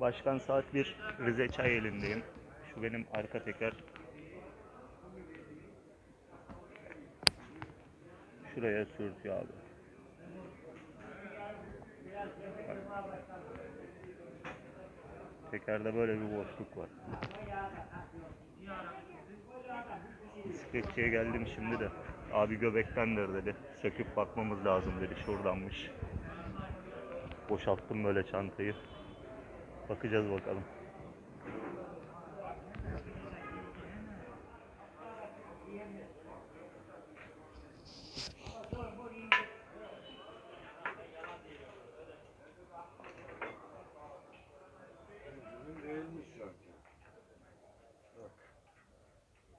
Başkan saat 1 Rize Çay elindeyim. Şu benim arka teker. Şuraya sürtüyor abi. Tekerde böyle bir boşluk var. Bisikletçiye geldim şimdi de. Abi göbektendir dedi. Söküp bakmamız lazım dedi. Şuradanmış. Boşalttım böyle çantayı. Bakacağız bakalım.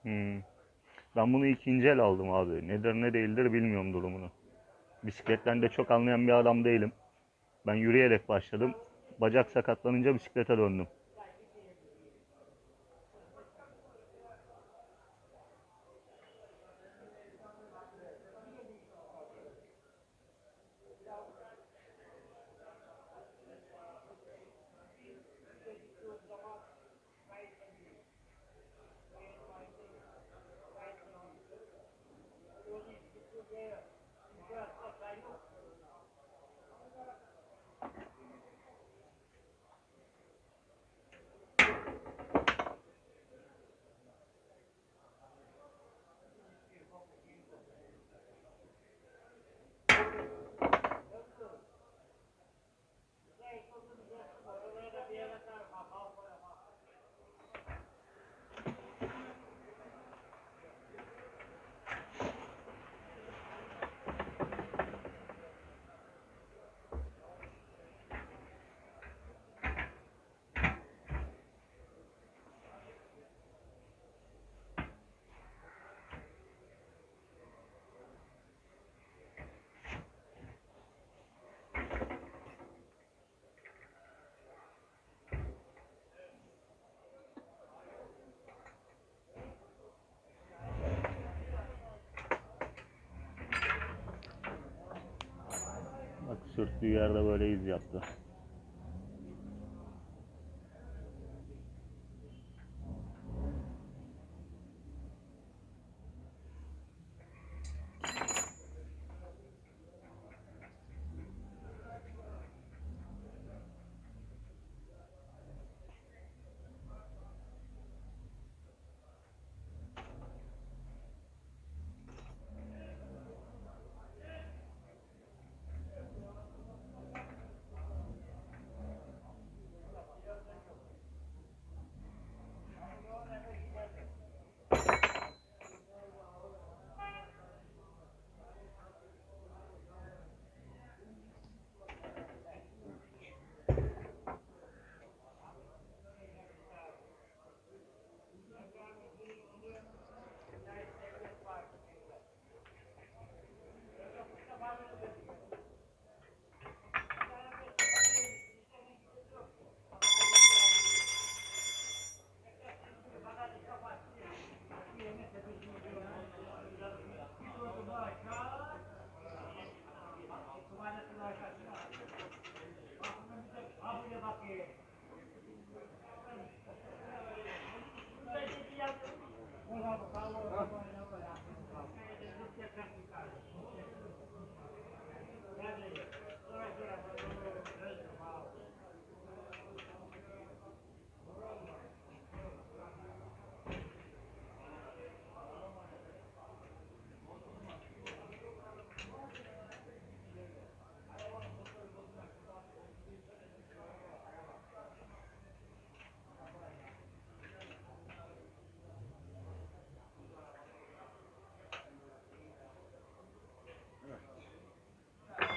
Hmm. Ben bunu ikinci el aldım abi. Nedir ne değildir bilmiyorum durumunu. Bisikletten de çok anlayan bir adam değilim. Ben yürüyerek başladım. Bacak sakatlanınca bisiklete döndüm. Bak sürttüğü yerde böyle iz yaptı.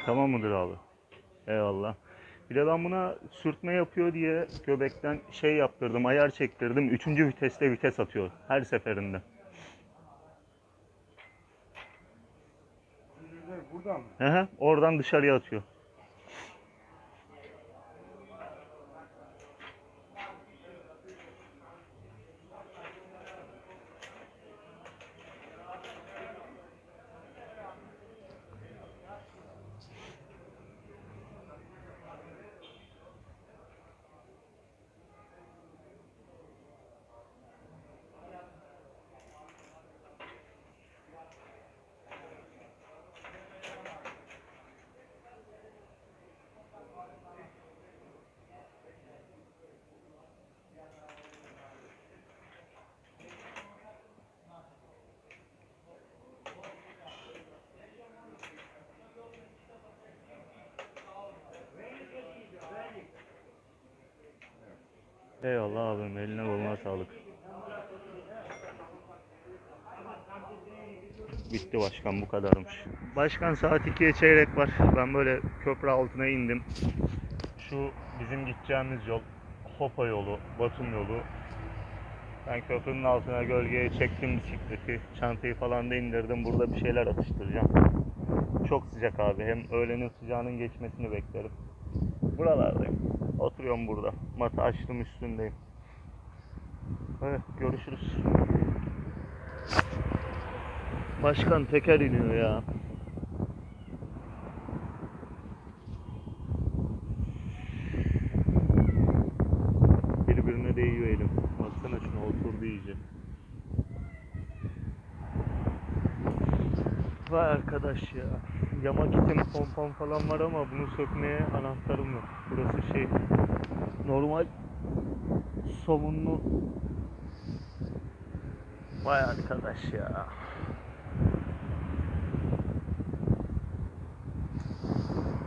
Tamam mıdır abi? Eyvallah. Bir de ben buna sürtme yapıyor diye göbekten şey yaptırdım, ayar çektirdim. Üçüncü viteste vites atıyor her seferinde. Buradan mı? Hı hı, oradan dışarıya atıyor. Eyvallah abim eline koluna sağlık. Bitti başkan bu kadarmış. Başkan saat 2'ye çeyrek var. Ben böyle köprü altına indim. Şu bizim gideceğimiz yol Hopa yolu, Batum yolu. Ben köprünün altına gölgeye çektim bisikleti. Çantayı falan da indirdim. Burada bir şeyler atıştıracağım. Çok sıcak abi. Hem öğlenin sıcağının geçmesini beklerim. Buralardayım. Oturuyorum burada. Mata açtım üstündeyim. Evet görüşürüz. Başkan teker iniyor ya. Birbirine değiyor elim. Baksana şuna oturdu iyice. Vay arkadaş ya. Yama kitim pompon falan var ama bunu sökmeye anahtarım yok. Burası şey normal somunlu Vay arkadaş ya.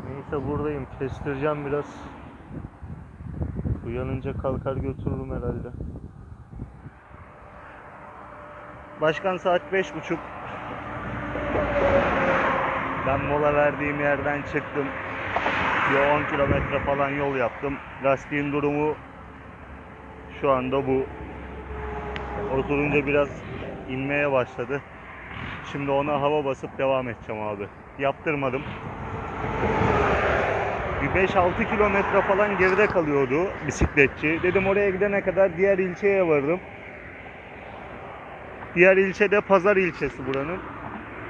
Neyse buradayım. Kestireceğim biraz. Uyanınca kalkar götürürüm herhalde. Başkan saat beş buçuk. Ben mola verdiğim yerden çıktım. Bir 10 kilometre falan yol yaptım. Lastiğin durumu şu anda bu. Oturunca biraz inmeye başladı. Şimdi ona hava basıp devam edeceğim abi. Yaptırmadım. Bir 5-6 kilometre falan geride kalıyordu bisikletçi. Dedim oraya gidene kadar diğer ilçeye vardım. Diğer ilçe de Pazar ilçesi buranın.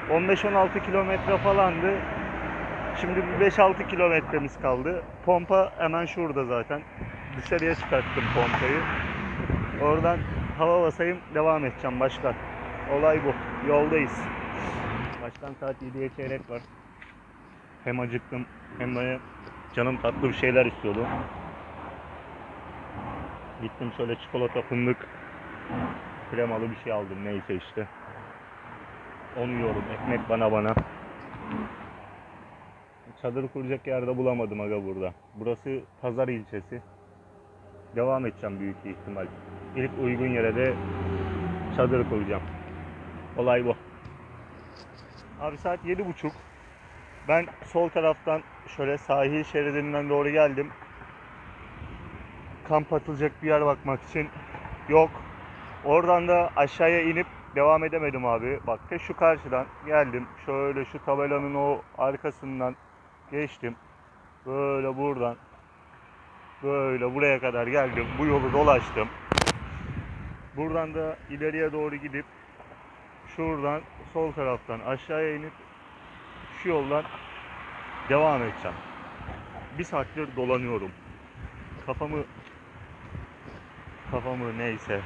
15-16 kilometre falandı. Şimdi bir 5-6 kilometremiz kaldı. Pompa hemen şurada zaten. Dışarıya çıkarttım pompayı. Oradan hava basayım devam edeceğim başkan. Olay bu. Yoldayız. Başkan saat 7'ye çeyrek var. Hem acıktım hem böyle canım tatlı bir şeyler istiyordu. Gittim şöyle çikolata fındık kremalı bir şey aldım neyse işte. Onu yiyorum. Ekmek bana bana. Çadır kuracak yerde bulamadım aga burada. Burası Pazar ilçesi. Devam edeceğim büyük ihtimal. İlk uygun yere de çadır kuracağım. Olay bu. Abi saat yedi buçuk. Ben sol taraftan şöyle sahil şeridinden doğru geldim. Kamp atılacak bir yer bakmak için yok. Oradan da aşağıya inip devam edemedim abi. Bak te şu karşıdan geldim. Şöyle şu tabelanın o arkasından geçtim. Böyle buradan böyle buraya kadar geldim. Bu yolu dolaştım. Buradan da ileriye doğru gidip şuradan sol taraftan aşağıya inip şu yoldan devam edeceğim. Bir saattir dolanıyorum. Kafamı kafamı neyse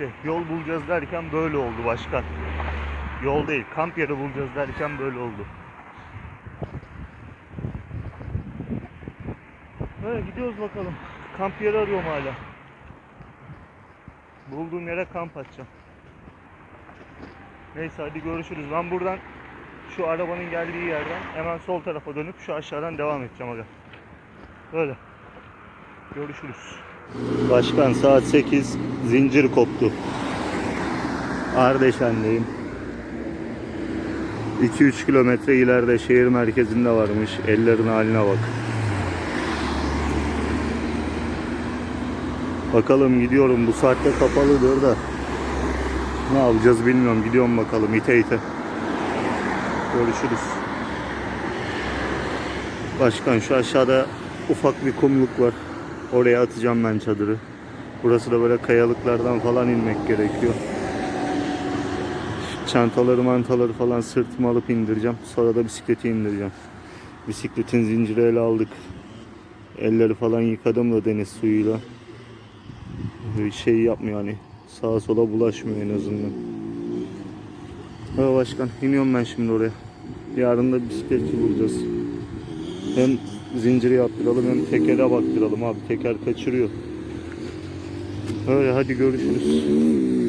İşte yol bulacağız derken böyle oldu başkan. Yol değil, kamp yeri bulacağız derken böyle oldu. Böyle gidiyoruz bakalım. Kamp yeri arıyorum hala. Bulduğum yere kamp atacağım. Neyse hadi görüşürüz. Ben buradan şu arabanın geldiği yerden hemen sol tarafa dönüp şu aşağıdan devam edeceğim aga. Böyle. Görüşürüz. Başkan saat 8 zincir koptu. Ardeşen'deyim. 2-3 kilometre ileride şehir merkezinde varmış. Ellerin haline bak. Bakalım gidiyorum. Bu saatte kapalıdır da. Ne yapacağız bilmiyorum. Gidiyorum bakalım ite ite. Görüşürüz. Başkan şu aşağıda ufak bir kumluk var. Oraya atacağım ben çadırı. Burası da böyle kayalıklardan falan inmek gerekiyor. Çantaları mantaları falan sırtıma alıp indireceğim. Sonra da bisikleti indireceğim. Bisikletin zinciri ele aldık. Elleri falan yıkadım da deniz suyuyla. Bir şey yapmıyor hani. Sağa sola bulaşmıyor en azından. Ha başkan iniyorum ben şimdi oraya. Yarın da bisikletçi bulacağız. Hem zinciri yaptıralım hem tekere baktıralım abi. Teker kaçırıyor. Öyle hadi görüşürüz.